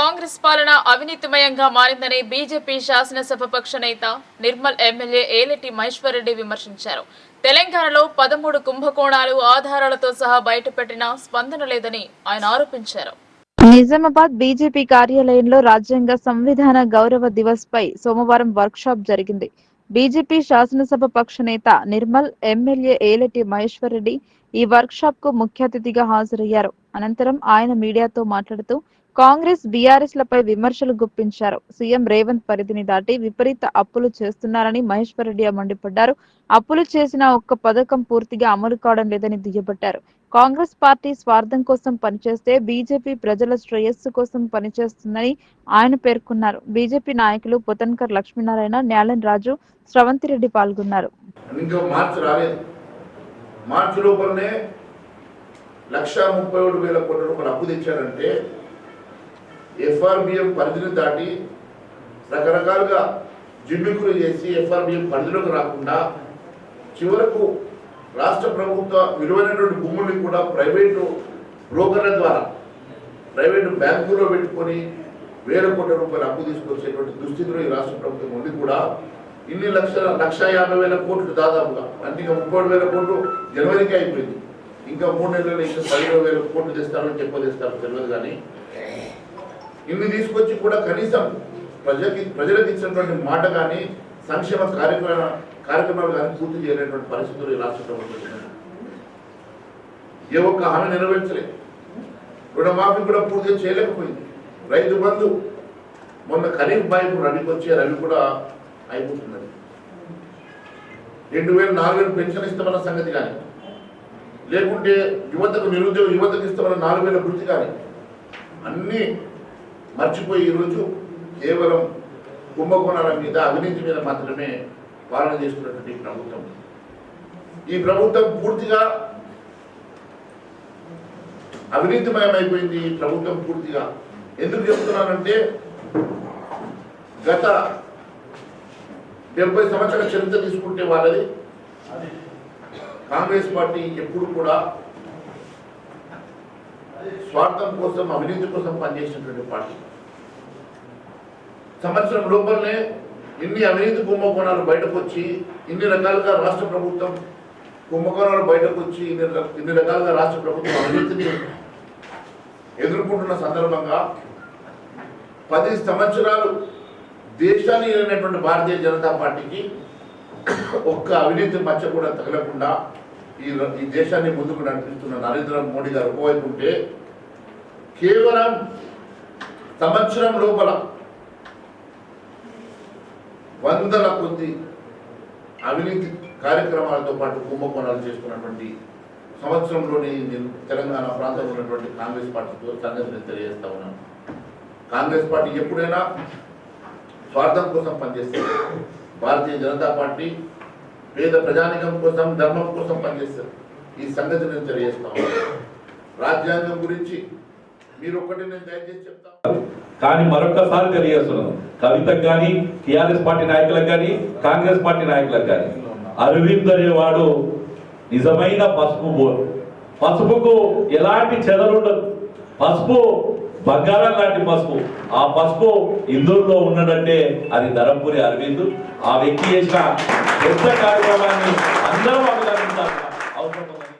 కాంగ్రెస్ పాలన అవినీతిమయంగా మారిందని బీజేపీ శాసనసభ పక్ష నేత నిర్మల్ ఎమ్మెల్యే ఏలటి మహేశ్వరరెడ్డి విమర్శించారు. తెలంగాణలో పదమూడు కుంభకోణాలు ఆధారాలతో సహా బయటపెట్టినా స్పందన లేదని ఆయన ఆరోపించారు. నిజామాబాద్ బీజేపీ కార్యాలయంలో రాజ్యాంగ సంవిధాన గౌరవ దివస్ పై సోమవారం వర్క్ షాప్ జరిగింది. బీజేపీ శాసనసభ పక్ష నేత నిర్మల్ ఎమ్మెల్యే ఏలటి మహేశ్వరరెడ్డి ఈ వర్క్ షాప్కు ముఖ్య అతిథిగా హాజరయ్యారు. అనంతరం ఆయన మీడియాతో మాట్లాడుతూ కాంగ్రెస్ బీఆర్ఎస్ లపై విమర్శలు గుప్పించారు. సీఎం రేవంత్ పరిధిని దాటి విపరీత అప్పులు చేస్తున్నారని మహేశ్వర్ రెడ్డి మండిపడ్డారు. అప్పులు చేసిన ఒక్క పథకం పూర్తిగా అమలు కావడం లేదని దుయ్యబట్టారు. కాంగ్రెస్ పార్టీ స్వార్థం కోసం పనిచేస్తే బీజేపీ ప్రజల శ్రేయస్సు కోసం పనిచేస్తుందని ఆయన పేర్కొన్నారు. బీజేపీ నాయకులు పొతన్కర్ లక్ష్మీనారాయణ న్యాలన్ రాజు స్రవంతి రెడ్డి పాల్గొన్నారు మార్చి లోపలనే లక్ష ముప్పై ఏడు వేల కోట్ల రూపాయలు అప్పు తెచ్చారంటే ఎఫ్ఆర్బిఎం పరిధిని దాటి రకరకాలుగా జిమ్మికులు చేసి ఎఫ్ఆర్బిఎం పరిధిలోకి రాకుండా చివరకు రాష్ట్ర ప్రభుత్వ విలువైనటువంటి భూముల్ని కూడా ప్రైవేటు బ్రోకర్ల ద్వారా ప్రైవేటు బ్యాంకులో పెట్టుకొని వేల కోట్ల రూపాయలు అప్పు తీసుకొచ్చేటువంటి దుస్థితిలో ఈ రాష్ట్ర ప్రభుత్వం ఉంది కూడా. ఇన్ని లక్షల లక్ష యాభై వేల కోట్లు దాదాపుగా అంటే ఇంకా ముప్పై వేల కోట్లు జనవరికి అయిపోయింది. ఇంకా మూడు నెలలు ఇంకా పదిహేను వేల కోట్లు తెస్తారో చెప్ప తెలియదు కానీ ఇవి తీసుకొచ్చి కూడా కనీసం ప్రజకి ప్రజలకు ఇచ్చినటువంటి మాట కానీ సంక్షేమ కార్యక్రమ కార్యక్రమాలు కానీ పూర్తి చేయలేనటువంటి పరిస్థితులు రాష్ట్ర ప్రభుత్వం ఏ ఒక్క హామీ నెరవేర్చలేదు రుణమాఫీ కూడా పూర్తిగా చేయలేకపోయింది. రైతు బంధు మొన్న ఖరీఫ్ బాయ్కు రవికి వచ్చే రవి కూడా అయిపోతున్నది. రెండు వేలు నాలుగు వేలు పెన్షన్ ఇస్తామన్న సంగతి కానీ లేకుంటే యువతకు నిరుద్యోగ యువతకు ఇస్తామన్న నాలుగు వేల వృత్తి కానీ అన్నీ మర్చిపోయి ఈరోజు కేవలం కుంభకోణాల మీద అవినీతి మీద మాత్రమే పాలన చేస్తున్నటువంటి ఈ ప్రభుత్వం. ఈ ప్రభుత్వం పూర్తిగా అవినీతిమయమైపోయింది. ఈ ప్రభుత్వం పూర్తిగా ఎందుకు చెప్తున్నానంటే గత డెబ్బై సంవత్సరాల చరిత్ర తీసుకుంటే వాళ్ళది. కాంగ్రెస్ పార్టీ ఎప్పుడు కూడా స్వార్థం కోసం అవినీతి కోసం పనిచేసినటువంటి పార్టీ. సంవత్సరం లోపలనే ఇన్ని అవినీతి కుంభకోణాలు బయటకు వచ్చి ఇన్ని రకాలుగా రాష్ట్ర ప్రభుత్వం కుంభకోణాలు బయటకు వచ్చి ఇన్ని ఇన్ని రకాలుగా రాష్ట్ర ప్రభుత్వం అవినీతిని ఎదుర్కొంటున్న సందర్భంగా పది సంవత్సరాలు దేశాన్ని ఏలినటువంటి భారతీయ జనతా పార్టీకి ఒక్క అవినీతి మచ్చ కూడా తగలకుండా ఈ ఈ దేశాన్ని ముందుకు నడిపిస్తున్న నరేంద్ర మోడీ గారు ఒకవైపు ఉంటే కేవలం సంవత్సరం లోపల వందల కొద్ది అవినీతి కార్యక్రమాలతో పాటు కుంభకోణాలు చేస్తున్నటువంటి సంవత్సరంలోని నేను తెలంగాణ ప్రాంతంలో ఉన్నటువంటి కాంగ్రెస్ పార్టీతో సంగతిని తెలియజేస్తా ఉన్నాను. కాంగ్రెస్ పార్టీ ఎప్పుడైనా స్వార్థం కోసం పనిచేస్తారు భారతీయ జనతా పార్టీ పేద ప్రజానికం కోసం ధర్మం కోసం పనిచేస్తారు ఈ సంగతి నేను తెలియజేస్తా ఉన్నాను. రాజ్యాంగం గురించి మీరు ఒకటి నేను దయచేసి చెప్తాను కానీ మరొకసారి తెలియజేస్తున్నాను. కవితకు కానీ టిఆర్ఎస్ పార్టీ నాయకులకు కానీ కాంగ్రెస్ పార్టీ నాయకులకు కానీ అరవింద్ అనేవాడు నిజమైన పసుపు బోర్ పసుపుకు ఎలాంటి చెదరుండదు పసుపు బంగారం లాంటి పసుపు. ఆ పసుపు ఇందూరులో ఉన్నదంటే అది ధరంపురి అరవింద్. ఆ వ్యక్తి చేసిన పెద్ద కార్యక్రమాన్ని అందరం అభినందించాల్సిన అవసరం